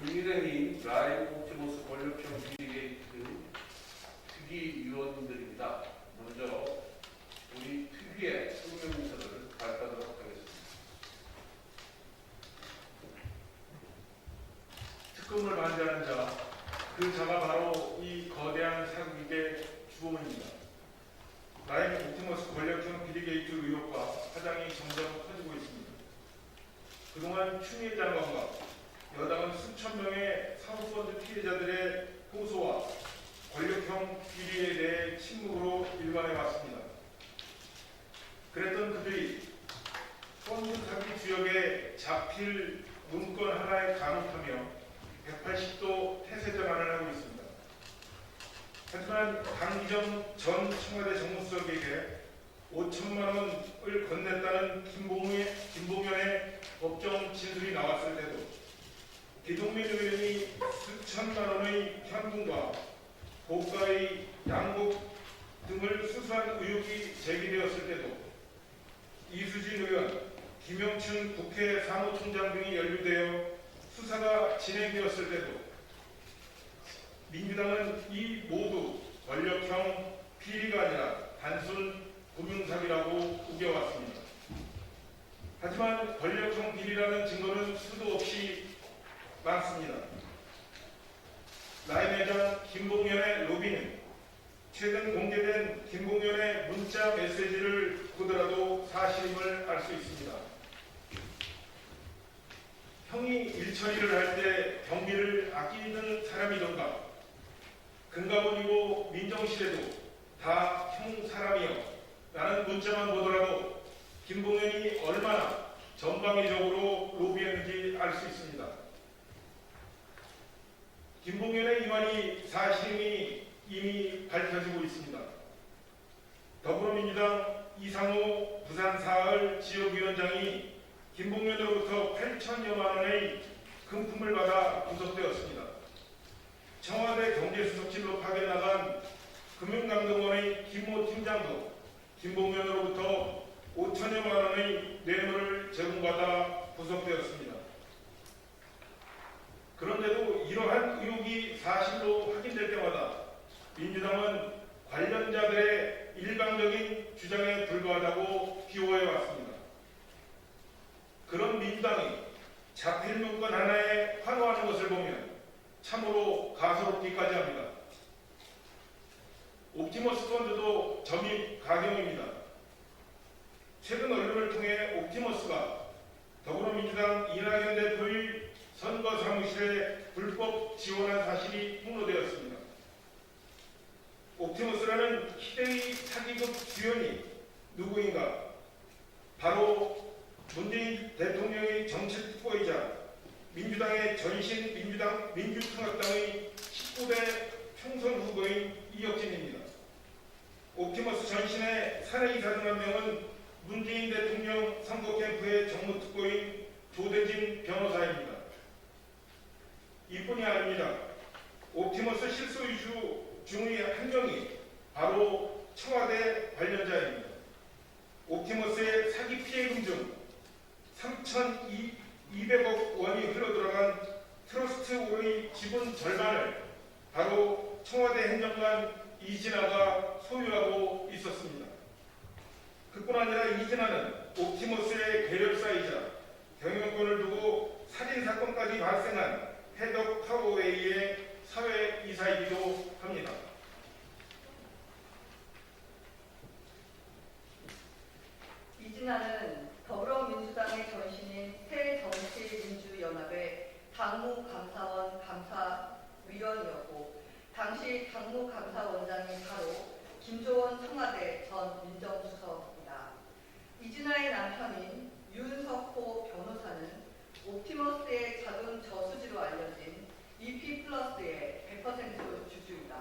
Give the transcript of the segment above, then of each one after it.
국민의힘 라이브 옵티머스 권력형 비리게이트 특위 위원들입니다. 먼저 우리 특위의 성명서를 발표하도록 하겠습니다. 특검을 반대하는 자, 그 자가 바로 이 거대한 사국의 주범입니다. 라이브 옵티머스 권력형 비리게이트 의혹과 파장이 점점 커지고 있습니다. 그동안 추미애 장관과 여당은 수천 명의 사모펀드 피해자들의 호소와 권력형 비리에 대해 침묵으로 일관해 왔습니다. 그랬던 그들이 펀드 사기 주역에 잡힐 문건 하나에 감옥하며 180도 태세 전환을 하고 있습니다. 하지만 강기정 전 청와대 정무수석에게 5천만 원을 건넸다는 김봉의, 김봉현의 법정 진술이 나왔을 때도 천만 원의 현금과 고가의 양복 등을 수수한 의혹이 제기되었을 때도 이수진 의원, 김영춘 국회 사무총장 등이 연루되어 수사가 진행되었을 때도 민주당은 이 모두 권력형 비리가 아니라 단순 금융사기라고 우겨왔습니다. 하지만 권력형 비리라는 증거는 수도 없이 많습니다. 라임 회장 김봉현의 로비는 최근 공개된 김봉현의 문자 메시지를 보더라도 사실임을 알 수 있습니다. 형이 일처리를 할 때 경비를 아끼는 사람이던가 금가본이고 민정실에도 다 형 사람이요 라는 문자만 보더라도 김봉현이 얼마나 전방위적으로 로비했는지 알 수 있습니다. 김봉현의 이완이 사실이 이미 밝혀지고 있습니다. 더불어민주당 이상호 부산 사흘 지역위원장이 김봉현으로부터 8천여만 원의 금품을 받아 구속되었습니다. 청와대 경제수석실로 파견나간 금융감독원의 김모 팀장도 김봉현으로부터 5천여만 원의 뇌물을 제공받아 구속되었습니다. 그런데도 이러한 의혹이 사실로 확인될 때마다 민주당은 관련자들의 일방적인 주장에 불과하다고 비호해 왔습니다. 그런 민주당이 자필 문건 하나에 환호하는 것을 보면 참으로 가소롭기까지 합니다. 옵티머스 펀드도 점입 가경입니다. 최근 언론을 통해 옵티머스가 더불어민주당 이낙연 대표의 선거 사무실에 불법 지원한 사실이 폭로되었습니다. 옵티머스라는 희대의 사기급 주연이 누구인가? 바로 문재인 대통령의 정책 특보이자 민주당의 전신 민주당 민주통합당의 19대 총선 후보인 이혁진입니다. 옵티머스 전신의 사내이사 중한 명은 문재인 대통령 선거 캠프의 정무특보인 조대진 변호사입니다. 이뿐이 아닙니다. 옵티머스 실소유주 중의 한 명이 바로 청와대 관련자입니다. 옵티머스의 사기 피해금 중 3,200억 원이 흘러들어간 트러스트홀의 지분 절반을 바로 청와대 행정관 이진아가 소유하고 있었습니다. 그뿐 아니라 이진아는 옵티머스의 계열사이자 경영권을 두고 살인 사건까지 발생한 헤더 파워웨이의 이사이기도 합니다. 이진아는 더불어민주당의 전신인 새정치민주연합의 당무감사원 감사위원이었고 당시 당무감사원장이 바로 김조원 청와대 전 민정수석입니다. 이진아의 남편인 윤석호 변호사는 옵티머스의 자금 저수지로 알려진 EP 플러스의 100% 주주이다.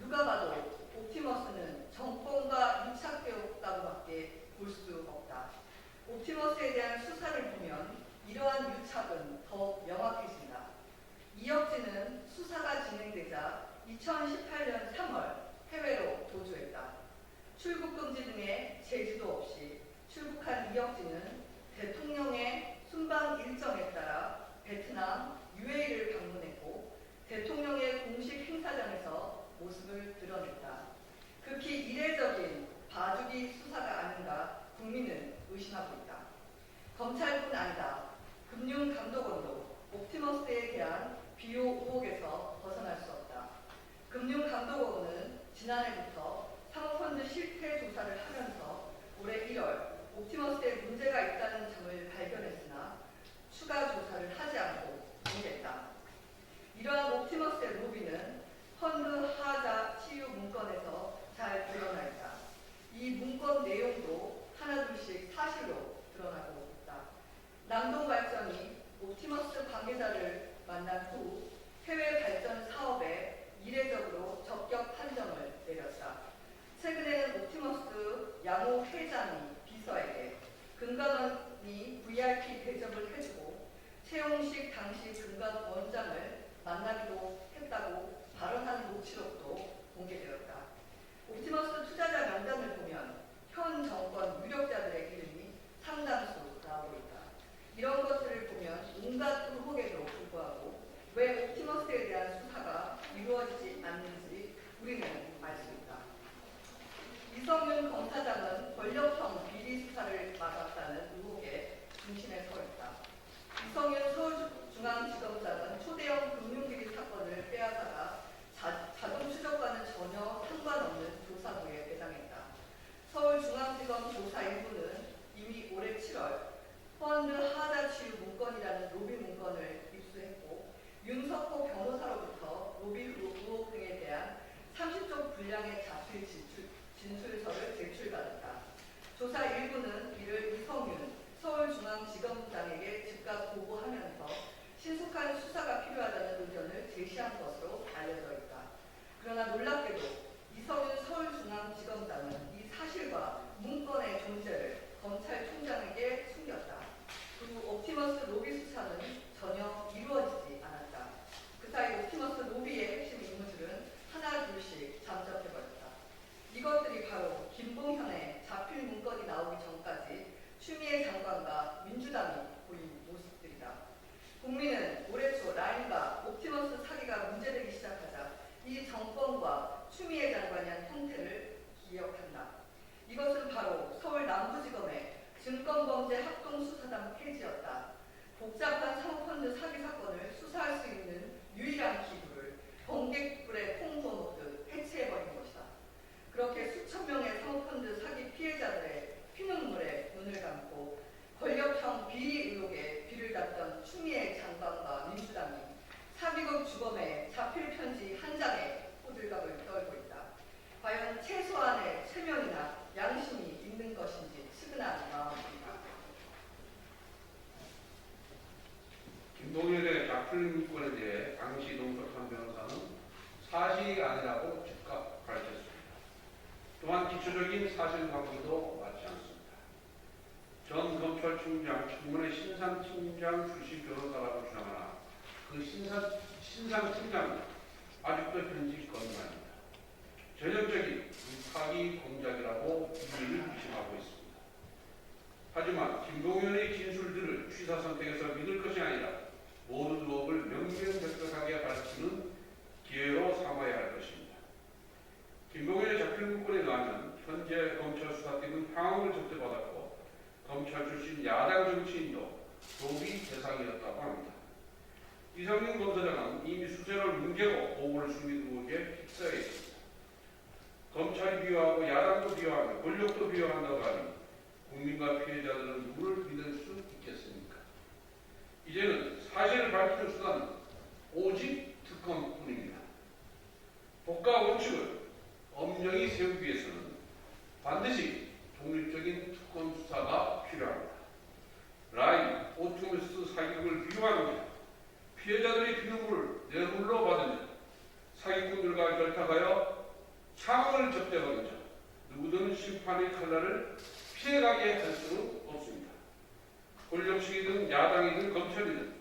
누가 봐도 옵티머스는 정권과 유착되었다고밖에 볼 수 없다. 옵티머스에 대한 수사를 보면 이러한 유착은 더욱 명확해진다. 이혁진은 수사가 진행되자 2018년 3월 해외로 도주했다. 출국 금지 등의 제지도 없이 출국한 이혁진은 대통령의 순방 일정에 따라 베트남, 모습을 드러냈다. 극히 이례적인 봐주기 수사가 아닌가 국민은 의심하고 있다. 검찰뿐 아니다. 금융감독원도 옵티머스에 대한 비호 의혹에서 벗어날 수 없다. 금융감독원은 지난해부터 사모펀드 실태 조사를 하면서 올해 1월 옵티머스에 문제가 있다는 점을 발견했으나 추가 조사를 하지 않고 공개했다. 이러한 옵티머스의 로비는 펀드 하자 치유 문건에서 잘 드러나 있다. 이 문건 내용도 하나둘씩 사실로 드러나고 있다. 남동발전이 옵티머스 관계자를 만난 후 해외 발전 사업에 이례적으로 적격 판정을 내렸다. 최근에는 옵티머스 양호 회장이 비서에게 금감원이 VIP 대접을 해주고 최용식 당시 금감 원장을 만나기도 했다고 발언한 녹취록도 공개되었다. 옵티머스 투자자 명단을 보면 현 정권 유력자들의 이름이 상당수 나오고 있다. 이런 것들을 보면 온갖 의혹에도 불구하고 왜 옵티머스에 대한 수사가 이루어지지 않는지 우리는 알 수 있다. 이성윤 검사장은 권력형 비리 수사를 맡았다는 의혹의 중심에 서 있다. 이성윤 서울중앙지검장은 초대형 금융비리 사건을 빼앗아가 자, 자동 추적과는 전혀 상관없는 조사부에 배당했다. 서울중앙지검 조사 일부는 이미 올해 7월 펀드 하자 치유 문건이라는 로비 문건을 입수했고 윤석호 변호사로부터 로비 의혹 등에 대한 30종 분량의 자필 진출, 진술서를 제출받았다. 조사 일부는 이를 이성윤 서울중앙지검장에게 즉각 보고하면서 신속한 수사가 필요하다는 의견을 제시한 것으로 알려져 있다. 놀랍게도 이성윤 서울중앙지검장은 이 사실과 문건의 존재를 검찰총장에게 숨겼다. 그리고 옵티머스 로비 수사는 전혀 이루어지지 않았다. 그 사이 옵티머스 로비의 핵심 인물들은 하나 둘씩 잠적해버렸다. 이것들이 바로 김봉현의 자필 문건이 나오기 전까지 추미애 장관과 민주당이 보인 모습들이다. 국민은 올해 초 라인과 옵티머스 사기가 문제되기 시작하자 이 정권과 추미애 장관이 한 형태를 기억한다. 이것은 바로 서울 남부지검의 증권범죄 합동수사단 폐지였다. 복잡한 사모펀드 사기 사건을 수사할 수 있는 유일한 기구를 번개불에 콩 부어놓듯 해체해버린 것이다. 그렇게 수천 명의 사모펀드 사기 피해자들의 피눈물에 눈을 감고 권력형 비리 의혹에 비를 닦던 추미애 장관과 민주당이 사기국 주범의 자필 편지 한 장에 호들갑을 떨고 있다. 과연 최소한의 체면이나 양심이 있는 것인지 측은한 마음입니다. 김동열의 작품 문건에 대해 당시 농석한 변호사는 사실이 아니라고 즉각 밝혔습니다. 또한 기초적인 사실관계도 맞지 않습니다. 전 검찰총장 청문회 신상팀장 출신 변호사라고 주장하나 그 신상, 신상팀장은 아직도 현직 검사입니다. 전형적인 사기 공작이라고 이를 의심하고 있습니다. 하지만 김동연의 진술들을 취사 선택에서 믿을 것이 아니라 모든 의혹을 명명백백하게 밝히는 기회로 삼아야 할 것입니다. 김동연의 잡힐 문건에 의하면 현재 검찰 수사팀은 항응을 접대받았고 검찰 출신 야당 정치인도 로비 대상이었다고 합니다. 이상윤 검사장은 이미 수세를 뭉개고 보고를 숨긴 의혹에 휩싸여 있습니다. 검찰이 비호하고 야당도 비호하며 하니 국민과 피해자들은 누구를 믿을 수 있겠습니까? 이제는 사실을 밝히는 수단은 오직 특검뿐입니다. 법과 원칙을 엄정히 세우기 위해서는 반드시 독립적인 특검 수사가 필요합니다. 라인, 오토미스 사기극을 비교하며 피해자들의 피눈물을 뇌물로 받으며 사기꾼들과 결탁하여 창을 접대하면서 누구든 심판의 칼날을 피해가게 할 수는 없습니다. 권력식이든 야당이든 검찰이든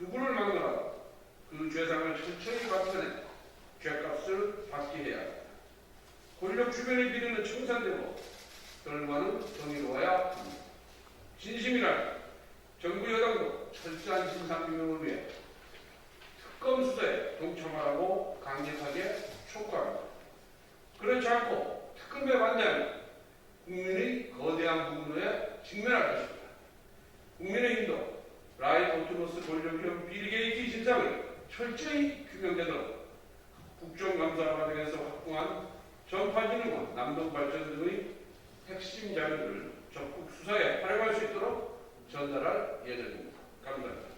누구를 막느라고 그 죄상을 천천히 밝혀내 죄값을 받게 해야 합니다. 권력 주변의 비리는 청산되고 결과는 정의로워야 합니다. 진심이란 정부 여당도 철저한 진상규명을 위해 특검 수사에 동참하라고 강력하게 촉구합니다. 그렇지 않고 특검에 반대하면 국민의 거대한 분노에 직면할 것입니다. 국민의 힘도 라인 오토노스 권력형 빌 게이트 진상을 철저히 규명되도록 국정감사 과정에서 확보한 전파진흥원, 남동발전 등의 핵심 자료를 적극 수사에 활용할 수 있도록 전달할 예정입니다. 감사합니다.